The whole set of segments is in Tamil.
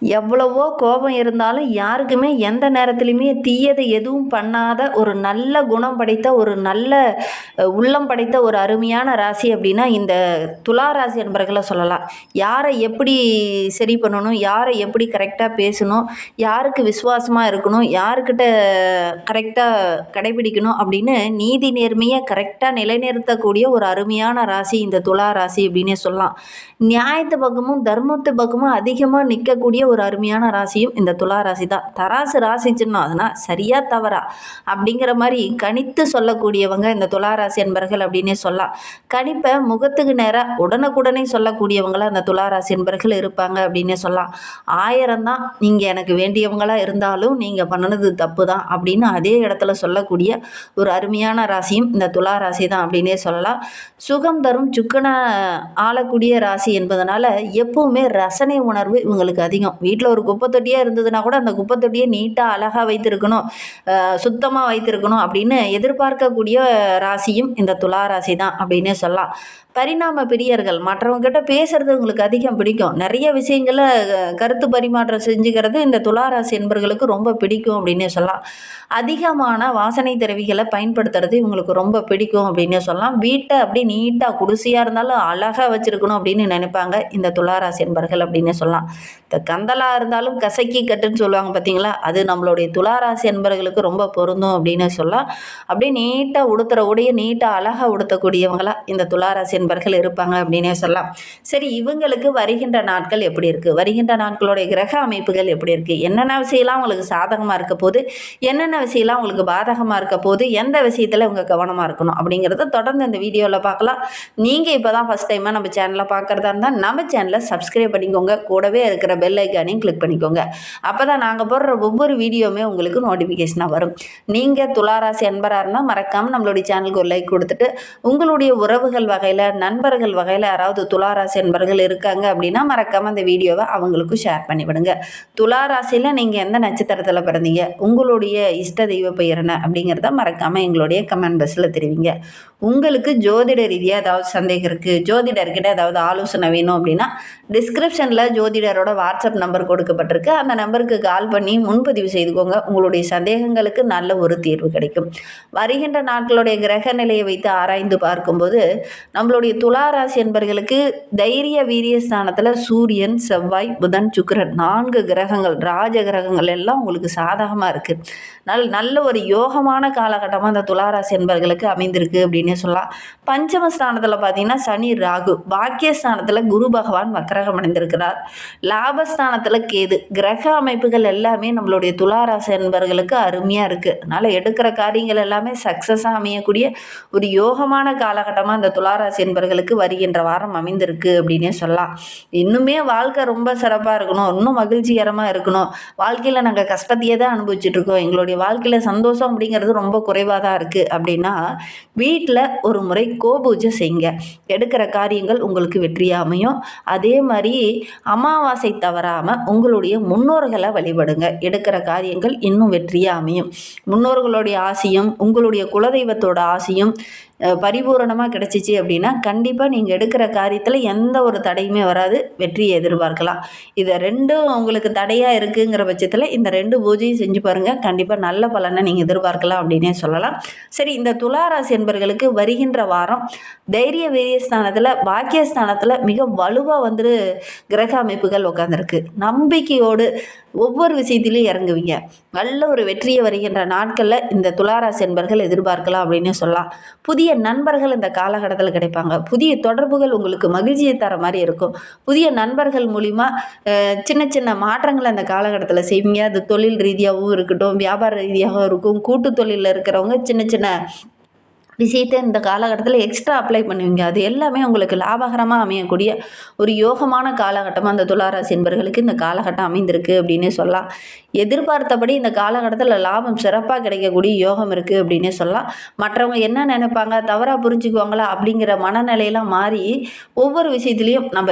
எவ்வளவோ கோபம் இருந்தாலும் யாருக்குமே எந்த நேரத்துலையுமே தீயதை எதுவும் பண்ணாத ஒரு நல்ல குணம் படைத்த ஒரு நல்ல உள்ளம் படைத்த ஒரு அருமையான ராசி அப்படின்னா இந்த துலா ராசி என்பர்களை சொல்லலாம். யாரை எப்படி சரி பண்ணணும் யாரை எப்படி கரெக்டாக பேசணும் யாருக்கு விசுவாசமாக இருக்கணும் யாருக்கிட்ட கரெக்டாக கடைபிடிக்கணும் அப்படின்னு நீதி நேர்மையை கரெக்டாக நிலைநிறுத்தக்கூடிய ஒரு அருமையான ராசி இந்த துலா ராசி அப்படின்னே சொல்லலாம். நியாயத்து பக்கமும் தர்மத்து பக்கமும் அதிகமாக நிற்கக்கூடிய ஒரு அருமையான ராசியும் இந்த துலா ராசி தான் தராசு ராசிச்சுன்னா சின்னம் அதனால் சரியா தவறா அப்படிங்கிற மாதிரி கணித்து சொல்லக்கூடியவங்க இந்த துலா ராசி என்பர்கள் அப்படின்னே சொல்லலாம். கணிப்பை முகத்துக்கு நேராக உடனுக்குடனே சொல்லக்கூடியவங்களாக இந்த துலா ராசி என்பர்கள் இருப்பாங்க அப்படின்னே சொல்லலாம். ஆயிரம் தான் நீங்கள் எனக்கு வேண்டியவங்களாக இருந்தாலும் நீங்கள் பண்ணினது தப்பு தான் அப்படின்னு அதே இடத்துல சொல்லக்கூடிய ஒரு அருமையான ராசியும் இந்த துலா ராசி தான் அப்படின்னே சொல்லலாம். சுகம் தரும் சுக்கன ஆளக்கூடிய ராசி என்பதனால எப்பவுமே ரசனை உணர்வு இவங்களுக்கு அதிகம். வீட்டில் ஒரு குப்பை தொட்டியாக இருந்ததுன்னா கூட அந்த குப்பை தொட்டியை நீட்டாக அழகாக வைத்திருக்கணும் சுத்தமாக வைத்திருக்கணும் அப்படின்னு எதிர்பார்க்கக்கூடிய ராசியும் இந்த துலா ராசி தான் அப்படின்னே சொல்லலாம். பரிணாம பிரியர்கள் மற்றவங்ககிட்ட பேசுறது உங்களுக்கு அதிகம் பிடிக்கும். நிறைய விஷயங்களை கருத்து பரிமாற்றம் செஞ்சுக்கிறது இந்த துளாராசி என்பர்களுக்கு ரொம்ப பிடிக்கும் அப்படின்னே சொல்லலாம். அதிகமான வாசனை திரவிகளை பயன்படுத்துறது இவங்களுக்கு ரொம்ப பிடிக்கும் அப்படின்னே சொல்லலாம். வீட்டை அப்படி நீட்டாக குடிசையாக இருந்தாலும் அழகாக வச்சுருக்கணும் அப்படின்னு நினைப்பாங்க இந்த துளாராசி என்பர்கள் அப்படின்னே சொல்லலாம். இந்த கந்தலாக இருந்தாலும் கசக்கி கட்டுன்னு சொல்லுவாங்க பார்த்தீங்களா? அது நம்மளுடைய துளாராசி என்பர்களுக்கு ரொம்ப பொருந்தும் அப்படின்னு சொல்லலாம். அப்படியே நீட்டாக உடுத்துற உடைய நீட்டாக அழகாக உடுத்தக்கூடியவங்களா இந்த துளாராசி நண்பர்கள் இருப்பாங்க அப்படின்னே சொல்லலாம். சரி இவங்களுக்கு வருகின்ற நாட்கள் எப்படி இருக்குது வருகின்ற நாட்களுடைய கிரக அமைப்புகள் எப்படி இருக்குது என்னென்ன விஷயம்லாம் உங்களுக்கு சாதகமாக இருக்க போது என்னென்ன விஷயம்லாம் உங்களுக்கு பாதகமாக இருக்க போது எந்த விஷயத்தில் இவங்க கவனமாக இருக்கணும்? அப்படிங்கிறத தொடர்ந்து இந்த வீடியோவில் பார்க்கலாம். நீங்கள் இப்போ தான் ஃபஸ்ட் டைமாக நம்ம சேனலை பார்க்குறதா இருந்தால் நம்ம சேனலை சப்ஸ்கிரைப் பண்ணிக்கோங்க. கூடவே இருக்கிற பெல் ஐக்கானையும் கிளிக் பண்ணிக்கோங்க. அப்போ தான் நாங்கள் போடுற ஒவ்வொரு வீடியோவுமே உங்களுக்கு நோட்டிஃபிகேஷனாக வரும். நீங்கள் துளாராசி அன்பராக இருந்தால் மறக்காமல் நம்மளுடைய சேனலுக்கு ஒரு லைக் கொடுத்துட்டு உங்களுடைய உறவுகள் வகையில் நண்பர்கள் வகையில் யாராவது துளாராசி நண்பர்கள் இருக்காங்க அப்படின்னா மறக்காமல் அந்த வீடியோவை அவங்களுக்கும் ஷேர் பண்ணி விடுங்க துளாராசியில் நீங்கள் எந்த நட்சத்திரத்தில் பிறந்தீங்க? உங்களுடைய இஷ்ட தெய்வ பெயர் என்ன? அப்படிங்கிறத மறக்காமல் எங்களுடைய கமெண்ட் பஸ்ஸில் தெரிவிங்க. உங்களுக்கு ஜோதிட ரீதியாக ஏதாவது சந்தேகம் இருக்குது ஜோதிடர்கிட்ட ஏதாவது ஆலோசனை வேணும் அப்படின்னா டிஸ்கிரிப்ஷனில் ஜோதிடரோட வாட்ஸ்அப் நம்பர் கொடுக்கப்பட்டிருக்கு. அந்த நம்பருக்கு கால் பண்ணி முன்பதிவு செய்துக்கோங்க. உங்களுடைய சந்தேகங்களுக்கு நல்ல ஒரு தீர்வு கிடைக்கும். வருகின்ற நாட்களுடைய கிரக நிலையை வைத்து ஆராய்ந்து பார்க்கும்போது நம்மளுடைய துளாராசி என்பர்களுக்கு தைரிய வீரிய ஸ்தானத்தில் சூரியன் செவ்வாய் புதன் சுக்கரன் நான்கு கிரகங்கள் ராஜ கிரகங்கள் எல்லாம் உங்களுக்கு சாதகமாக இருக்குது நல் நல்ல ஒரு யோகமான காலகட்டமாக அந்த துளாராசி என்பர்களுக்கு அமைந்திருக்கு அப்படின்னே சொல்லலாம். பஞ்சம ஸ்தானத்தில் பார்த்தீங்கன்னா சனி ராகு பாக்கியஸ்தானத்தில் குரு பகவான் வக்கரகம் அடைந்திருக்கிறார். லாபஸ்தானத்தில் கேது கிரக அமைப்புகள் எல்லாமே நம்மளுடைய துளாராசி என்பர்களுக்கு அருமையாக இருக்குது அதனால் எடுக்கிற காரியங்கள் எல்லாமே சக்ஸஸாக அமையக்கூடிய ஒரு யோகமான காலகட்டமாக அந்த துளாராசி என்பர்களுக்கு வருகின்ற வாரம் அமைந்திருக்கு அப்படின்னே சொல்லலாம். இன்னுமே வாழ்க்கை ரொம்ப சிறப்பாக இருக்கணும். இன்னும் மகிழ்ச்சிகரமாக இருக்கணும். வாழ்க்கையில் நாங்கள் கஷ்டத்தையே தான் அனுபவிச்சுட்டு இருக்கோம். எங்களுடைய வாழ்க்கையில் சந்தோஷம் அப்படிங்கிறது ரொம்ப குறைவாக தான் இருக்குது அப்படின்னா வீட்டில் ஒரு முறை கோபூஜை செய்யுங்க எடுக்கிற காரியங்கள் உங்களுக்கு வெற்றியாக அமையும். அதே மாதிரி அமாவாசை தவறாமல் உங்களுடைய முன்னோர்களை வழிபடுங்க. எடுக்கிற காரியங்கள் இன்னும் வெற்றியாக அமையும். முன்னோர்களுடைய ஆசையும் உங்களுடைய குலதெய்வத்தோட ஆசையும் பரிபூரணமாக கிடச்சிச்சு அப்படின்னா கண்டிப்பாக நீங்கள் எடுக்கிற காரியத்தில் எந்த ஒரு தடையுமே வராது. வெற்றியை எதிர்பார்க்கலாம். இதை ரெண்டும் உங்களுக்கு தடையாக இருக்குங்கிற பட்சத்தில் இந்த ரெண்டு பூஜையும் செஞ்சு பாருங்கள் கண்டிப்பாக நல்ல பலனை நீங்கள் எதிர்பார்க்கலாம் அப்படின்னே சொல்லலாம். சரி இந்த துளாராசி என்பர்களுக்கு வருகின்ற வாரம் தைரிய வீரியஸ்தானத்தில் பாக்கியஸ்தானத்தில் மிக வலுவாக வந்து கிரக அமைப்புகள் உட்காந்துருக்கு நம்பிக்கையோடு ஒவ்வொரு விஷயத்திலையும் இறங்குவீங்க. நல்ல ஒரு வெற்றியை வருகின்ற நாட்களில் இந்த துளாராசி என்பர்கள் எதிர்பார்க்கலாம் அப்படின்னு சொல்லலாம். புதிய நண்பர்கள் இந்த காலகட்டத்தில் கிடைப்பாங்க. புதிய தொடர்புகள் உங்களுக்கு மகிழ்ச்சியை தர மாதிரி இருக்கும். புதிய நண்பர்கள் மூலிமா சின்ன சின்ன மாற்றங்களை அந்த காலகட்டத்தில் செய்வீங்க. அது தொழில் ரீதியாகவும் இருக்கட்டும் வியாபார ரீதியாகவும் இருக்கும். கூட்டு தொழிலில் இருக்கிறவங்க சின்ன சின்ன விஷயத்தை இந்த காலகட்டத்தில் எக்ஸ்ட்ரா அப்ளை பண்ணுவீங்க. அது எல்லாமே உங்களுக்கு லாபகரமாக அமையக்கூடிய ஒரு யோகமான காலகட்டமாக அந்த துளாராசி என்பர்களுக்கு இந்த காலகட்டம் அமைந்திருக்கு அப்படின்னே சொல்லலாம். எதிர்பார்த்தபடி இந்த காலகட்டத்தில் லாபம் சிறப்பாக கிடைக்கக்கூடிய யோகம் இருக்குது அப்படின்னே சொல்லலாம். மற்றவங்க என்ன நினைப்பாங்க? தவறாக புரிஞ்சுக்குவாங்களா? அப்படிங்கிற மனநிலையெல்லாம் மாறி ஒவ்வொரு விஷயத்துலையும் நம்ம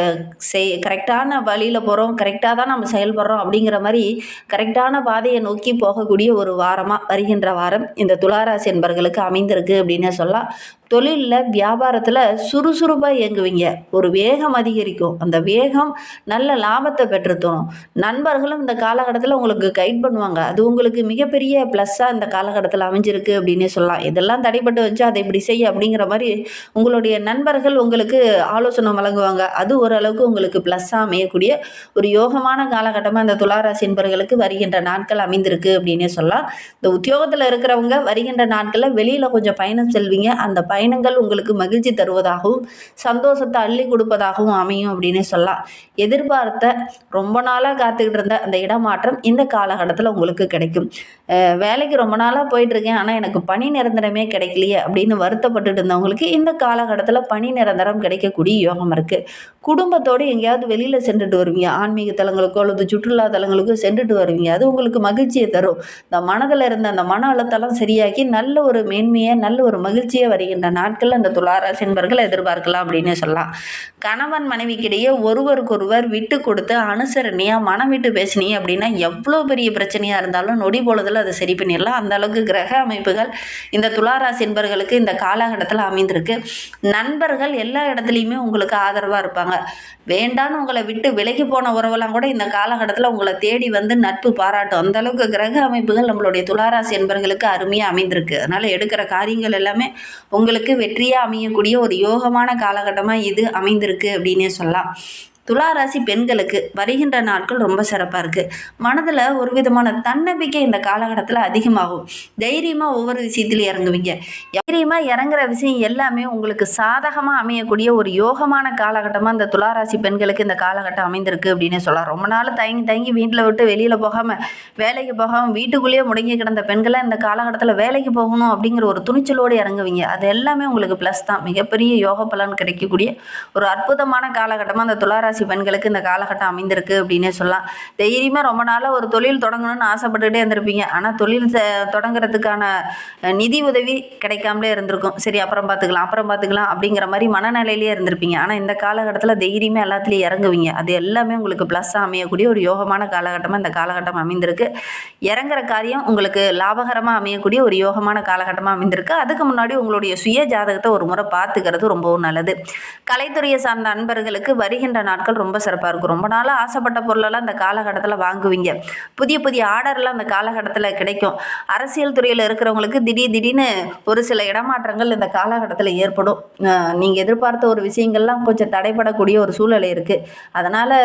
செய் கரெக்டான வழியில் போகிறோம் கரெக்டாக தான் நம்ம செயல்படுறோம் அப்படிங்கிற மாதிரி கரெக்டான பாதையை நோக்கி போகக்கூடிய ஒரு வாரமாக வருகின்ற வாரம் இந்த துளாராசி என்பர்களுக்கு அமைந்திருக்கு அப்படின்னு சொல்லலாம் தொழிலில் வியாபாரத்தில் சுறுசுறுப்பாக இயங்குவீங்க. ஒரு வேகம் அதிகரிக்கும். அந்த வேகம் நல்ல லாபத்தை பெற்றுத்தரும். நண்பர்களும் இந்த காலகட்டத்தில் உங்களுக்கு கைட் பண்ணுவாங்க. அது உங்களுக்கு மிகப்பெரிய ப்ளஸ்ஸாக இந்த காலகட்டத்தில் அமைஞ்சிருக்கு அப்படின்னே சொல்லலாம். இதெல்லாம் தடைப்பட்டு வச்சு அதை இப்படி செய்ய அப்படிங்கிற மாதிரி உங்களுடைய நண்பர்கள் உங்களுக்கு ஆலோசனை வழங்குவாங்க. அது ஓரளவுக்கு உங்களுக்கு ப்ளஸ்ஸாக அமையக்கூடிய ஒரு யோகமான காலகட்டமாக இந்த துளாராசி என்பவர்களுக்கு வருகின்ற நாட்கள் அமைந்திருக்கு அப்படின்னே சொல்லலாம். இந்த உத்தியோகத்தில் இருக்கிறவங்க வருகின்ற நாட்களில் வெளியில் கொஞ்சம் பயணம் செல்வீங்க. அந்த பயணங்கள் உங்களுக்கு மகிழ்ச்சி தருவதாகவும் சந்தோஷத்தை அள்ளி கொடுப்பதாகவும் அமையும் அப்படின்னு சொல்லலாம். எதிர்பார்த்த ரொம்ப நாளாக காத்துக்கிட்டு இருந்த அந்த இடமாற்றம் இந்த காலகட்டத்தில் உங்களுக்கு கிடைக்கும். வேலைக்கு ரொம்ப நாளாக போயிட்டுருக்கேன் ஆனால் எனக்கு பணி நிரந்தரமே கிடைக்கலையே அப்படின்னு வருத்தப்பட்டுட்டு இருந்தவங்களுக்கு இந்த காலகட்டத்தில் பணி நிரந்தரம் கிடைக்கக்கூடிய யோகம் இருக்குது குடும்பத்தோடு எங்கேயாவது வெளியில் சென்றுட்டு வருவீங்க. ஆன்மீக தலங்களுக்கோ அல்லது சுற்றுலா தலங்களுக்கோ சென்றுட்டு வருவீங்க. அது உங்களுக்கு மகிழ்ச்சியை தரும். இந்த மனதில் இருந்த அந்த மன அழுத்தம்லாம் சரியாக்கி நல்ல ஒரு மேன்மையை நல்ல ஒரு மகிழ்ச்சியை வருகின்ற நாட்களில் அந்த துளாராசி என்பர்கள் எதிர்பார்க்கலாம் அப்படின்னு சொல்லலாம். கணவன் மனைவிக்கிடையே ஒருவருக்கொருவர் விட்டு கொடுத்து அனுசரணையாக மனம் விட்டு பேசினீங்க அப்படின்னா எவ்வளோ பெரிய பிரச்சனையாக இருந்தாலும் நொடி போலதில் அதை சரி பண்ணிடலாம். அந்த அளவுக்கு கிரக அமைப்புகள் இந்த துளாராசி என்பர்களுக்கு இந்த காலகட்டத்தில் அமைந்திருக்கு. நண்பர்கள் எல்லா இடத்துலையுமே உங்களுக்கு ஆதரவாக இருப்பாங்க. வேண்டான்னு உங்களை விட்டு விலகி போன உறவெல்லாம் கூட இந்த காலகட்டத்தில் உங்களை தேடி வந்து நட்பு பாராட்டும். அந்தளவுக்கு கிரக அமைப்புகள் நம்மளுடைய துளாராசி என்பர்களுக்கு அருமையாக அமைந்திருக்கு. அதனால் எடுக்கிற காரியங்கள் எல்லாமே உங்களுக்கு வெற்றியாக அமையக்கூடிய ஒரு யோகமான காலகட்டமாக இது அமைந்திருக்கு அப்படின்னே சொல்லலாம். துளாராசி பெண்களுக்கு வருகின்ற நாட்கள் ரொம்ப சிறப்பாக இருக்குது மனதில் ஒரு விதமான தன்னம்பிக்கை இந்த காலகட்டத்தில் அதிகமாகும். தைரியமாக ஒவ்வொரு விஷயத்துலையும் இறங்குவீங்க. தைரியமாக இறங்குற விஷயம் எல்லாமே உங்களுக்கு சாதகமாக அமையக்கூடிய ஒரு யோகமான காலகட்டமாக இந்த துளாராசி பெண்களுக்கு இந்த காலகட்டம் அமைந்திருக்கு அப்படின்னு சொல்லலாம். ரொம்ப நாள் தயங்கி தயங்கி வீட்டில் விட்டு வெளியில் போகாமல் வேலைக்கு போகாமல் வீட்டுக்குள்ளேயே முடங்கி கிடந்த பெண்களை இந்த காலகட்டத்தில் வேலைக்கு போகணும் அப்படிங்கிற ஒரு துணிச்சலோடு இறங்குவீங்க. அது எல்லாமே உங்களுக்கு ப்ளஸ் தான். மிகப்பெரிய யோக பலன் கிடைக்கக்கூடிய ஒரு அற்புதமான காலகட்டமாக அந்த துளாராசி பெண்களுக்கு இந்த காலகட்டம் அமைந்திருக்கு அப்படின்னே சொல்லலாம். தைரியமாக ரொம்ப நாளாக ஒரு தொழில் தொடங்கணும்னு ஆசைப்பட்டுக்கிட்டே இருந்திருப்பீங்க. ஆனால் தொழில் செ- தொடங்குறதுக்கான நிதி உதவி கிடைக்காமலே இருந்திருக்கும். சரி அப்புறம் பார்த்துக்கலாம் அப்புறம் பார்த்துக்கலாம் அப்படிங்கிற மாதிரி மனநிலையிலே இருந்திருப்பீங்க. ஆனால் இந்த காலகட்டத்தில் தைரியமாக எல்லாத்துலேயும் இறங்குவீங்க. அது எல்லாமே உங்களுக்கு ப்ளஸ்ஸாக அமையக்கூடிய ஒரு யோகமான காலகட்டமாக இந்த காலகட்டம் அமைந்திருக்கு. இறங்குற காரியம் உங்களுக்கு லாபகரமாக அமையக்கூடிய ஒரு யோகமான காலகட்டமாக அமைந்திருக்கு. அதுக்கு முன்னாடி உங்களுடைய சுய ஜாதகத்தை ஒரு முறை பார்த்துக்கிறது ரொம்பவும் நல்லது. கலைத்துறையை சார்ந்த அன்பர்களுக்கு வருகின்ற நாட்கள் ரொம்ப சிறப்பாக இருக்கும். ரொம்ப நாளாக ஆசைப்பட்ட பொருளெல்லாம் இந்த காலகட்டத்தில் வாங்குவீங்க. புதிய புதிய ஆர்டர்லாம் அந்த காலகட்டத்தில் கிடைக்கும். அரசியல் துறையில் இருக்கிறவங்களுக்கு திடீர் திடீர்னு ஒரு சில இடமாற்றங்கள் இந்த காலகட்டத்தில் ஏற்படும். நீங்கள் எதிர்பார்த்த ஒரு விஷயங்கள்லாம் கொஞ்சம் தடைப்படக்கூடிய ஒரு சூழ்நிலை இருக்குது அதனால்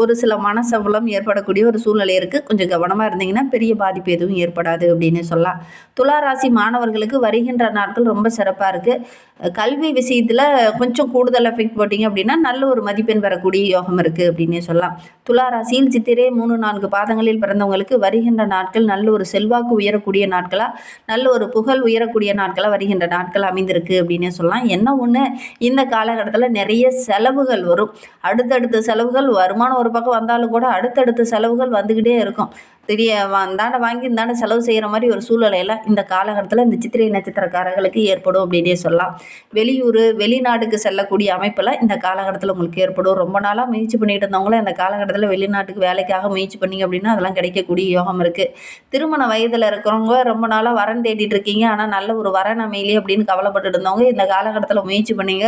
ஒரு சில மனசபலம் ஏற்படக்கூடிய ஒரு சூழ்நிலை இருக்குது கொஞ்சம் கவனமாக இருந்தீங்கன்னா பெரிய பாதிப்பு எதுவும் ஏற்படாது அப்படின்னு சொல்லலாம். துளாராசி மாணவர்களுக்கு வருகின்ற நாட்கள் ரொம்ப சிறப்பாக இருக்குது கல்வி விஷயத்தில் கொஞ்சம் கூடுதல் எஃபெக்ட் போட்டிங்க அப்படின்னா நல்ல ஒரு மதிப்பெண் வரக்கூடிய யோகம் இருக்குது அப்படின்னே சொல்லலாம். துளாராசியில் சித்திரே மூணு நான்கு பாதங்களில் பிறந்தவங்களுக்கு வருகின்ற நாட்கள் நல்ல ஒரு செல்வாக்கு உயரக்கூடிய நாட்களாக நல்ல ஒரு புகழ் உயரக்கூடிய நாட்களாக வருகின்ற நாட்கள் அமைந்திருக்கு அப்படின்னே சொல்லலாம். என்ன ஒன்று இந்த காலகட்டத்தில் நிறைய செலவுகள் வரும். அடுத்தடுத்த செலவுகள் வருமானம் ஒரு பக்கம் வந்தாலும் கூட அடுத்தடுத்த செலவுகள் வந்துக்கிட்டே இருக்கும். திடீர் இந்தாண்ட வாங்கி இந்தாண்ட செலவு செய்கிற மாதிரி ஒரு சூழ்நிலையில இந்த காலகட்டத்தில் இந்த சித்திரை நட்சத்திரக்காரர்களுக்கு ஏற்படும் அப்படின்னே சொல்லலாம். வெளியூர் வெளிநாட்டுக்கு செல்லக்கூடிய அமைப்பில் இந்த காலகட்டத்தில் உங்களுக்கு ஏற்படும். ரொம்ப நாளாக முயற்சி பண்ணிட்டு இருந்தவங்களும் இந்த காலகட்டத்தில் வெளிநாட்டுக்கு வேலைக்காக முயற்சி பண்ணீங்க அப்படின்னா அதெல்லாம் கிடைக்கக்கூடிய யோகம் இருக்குது திருமண வயதில் இருக்கிறவங்க ரொம்ப நாளாக வரன் தேடிட்டு இருக்கீங்க. ஆனால் நல்ல ஒரு வரன் அமையிலே அப்படின்னு கவலைப்பட்டு இருந்தவங்க இந்த காலகட்டத்தில் முயற்சி பண்ணீங்க.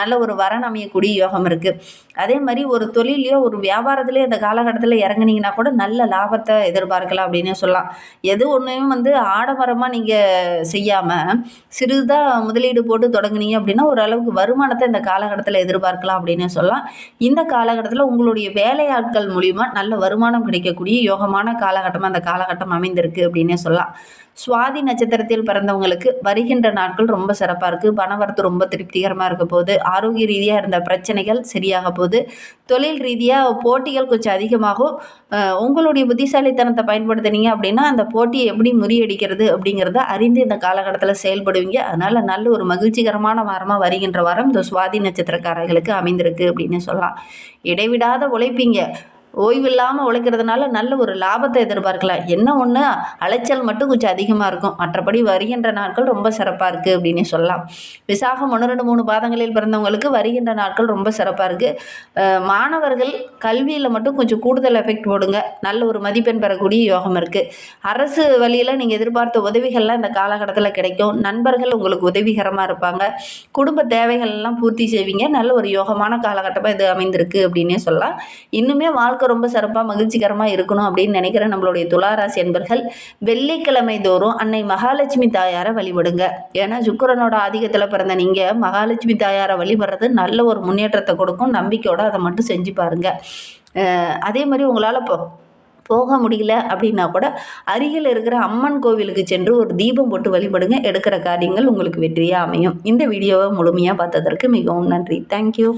நல்ல ஒரு வரன் அமையக்கூடிய யோகம் இருக்குது அதே மாதிரி ஒரு தொழிலையோ ஒரு வியாபாரத்திலேயோ இந்த காலகட்டத்தில் இறங்குனீங்கன்னா கூட நல்ல லாபத்தை எதிர்பார்க்கலாம் அப்படின்னு சொல்லலாம். எது ஒன்றையும் வந்து ஆடம்பரமாக நீங்கள் செய்யாமல் சிறிதாக முதலீடு போட்டு தொடங்குனீங்க அப்படின்னா ஓரளவுக்கு வருமானத்தை இந்த காலகட்டத்தில் எதிர்பார்க்கலாம் அப்படின்னு சொல்லலாம். இந்த காலகட்டத்தில் உங்களுடைய வேலையாட்கள் மூலிமா நல்ல வருமானம் கிடைக்கக்கூடிய யோகமான காலகட்டமாக அந்த காலகட்டம் அமைந்திருக்கு அப்படின்னே சொல்லலாம். சுவாதி நட்சத்திரத்தில் பிறந்தவங்களுக்கு வருகின்ற நாட்கள் ரொம்ப சிறப்பாக இருக்குது பணவரத்து ரொம்ப திருப்திகரமாக இருக்க போகுது. ஆரோக்கிய ரீதியாக இருந்த பிரச்சனைகள் சரியாக போகுது. தொழில் ரீதியாக போட்டிகள் கொஞ்சம் அதிகமாகும். உங்களுடைய புத்திசாலித்தனத்தை பயன்படுத்துனீங்க அப்படின்னா அந்த போட்டியை எப்படி முறியடிக்கிறது அப்படிங்கிறத அறிந்து இந்த காலகட்டத்தில் செயல்படுவீங்க. அதனால் நல்ல ஒரு மகிழ்ச்சிகரமான வாரமாக வருகின்ற வாரம் இந்த சுவாதி நட்சத்திரக்காரர்களுக்கு அமைந்திருக்கு அப்படின்னு சொல்லலாம். இடைவிடாத உழைப்பீங்க. ஓய்வு இல்லாமல் உழைக்கிறதுனால நல்ல ஒரு லாபத்தை எதிர்பார்க்கலாம் என்ன ஒன்று அலைச்சல் மட்டும் கொஞ்சம் அதிகமாக இருக்கும். மற்றபடி வருகின்ற நாட்கள் ரொம்ப சிறப்பாக இருக்குது அப்படின்னு சொல்லலாம். விசாகம் ஒன்று ரெண்டு மூணு பாதங்களில் பிறந்தவங்களுக்கு வருகின்ற நாட்கள் ரொம்ப சிறப்பாக இருக்குது மாணவர்கள் கல்வியில் மட்டும் கொஞ்சம் கூடுதல் எஃபெக்ட் போடுங்க. நல்ல ஒரு மதிப்பெண் பெறக்கூடிய யோகம் இருக்குது அரசு வழியில் நீங்கள் எதிர்பார்த்த உதவிகள்லாம் இந்த காலகட்டத்தில் கிடைக்கும். நண்பர்கள் உங்களுக்கு உதவிகரமாக இருப்பாங்க. குடும்ப தேவைகள் எல்லாம் பூர்த்தி செய்வீங்க. நல்ல ஒரு யோகமான காலகட்டமாக இது அமைந்திருக்கு அப்படின்னே சொல்லலாம். இன்னுமே வாழ்க்கை ரொம்ப சிறப்பாக மகிழ்ச்சிகரமாக இருக்கணும் அப்படின்னு நினைக்கிற நம்மளுடைய துளாராசி என்பர்கள் வெள்ளிக்கிழமை தோறும் அன்னை மகாலட்சுமி தாயாரை வழிபடுங்க. ஏன்னா சுக்கரனோட ஆதிக்கத்தில் பிறந்த நீங்கள் மகாலட்சுமி தாயாரை வழிபடுறது நல்ல ஒரு முன்னேற்றத்தை கொடுக்கும். நம்பிக்கையோடு அதை மட்டும் செஞ்சு பாருங்கள் அதே மாதிரி உங்களால் இப்போ போக முடியல அப்படின்னா கூட அருகில் இருக்கிற அம்மன் கோவிலுக்கு சென்று ஒரு தீபம் போட்டு வழிபடுங்க. எடுக்கிற காரியங்கள் உங்களுக்கு வெற்றியாக அமையும். இந்த வீடியோவை முழுமையாக பார்த்ததற்கு மிகவும் நன்றி. தேங்க்யூ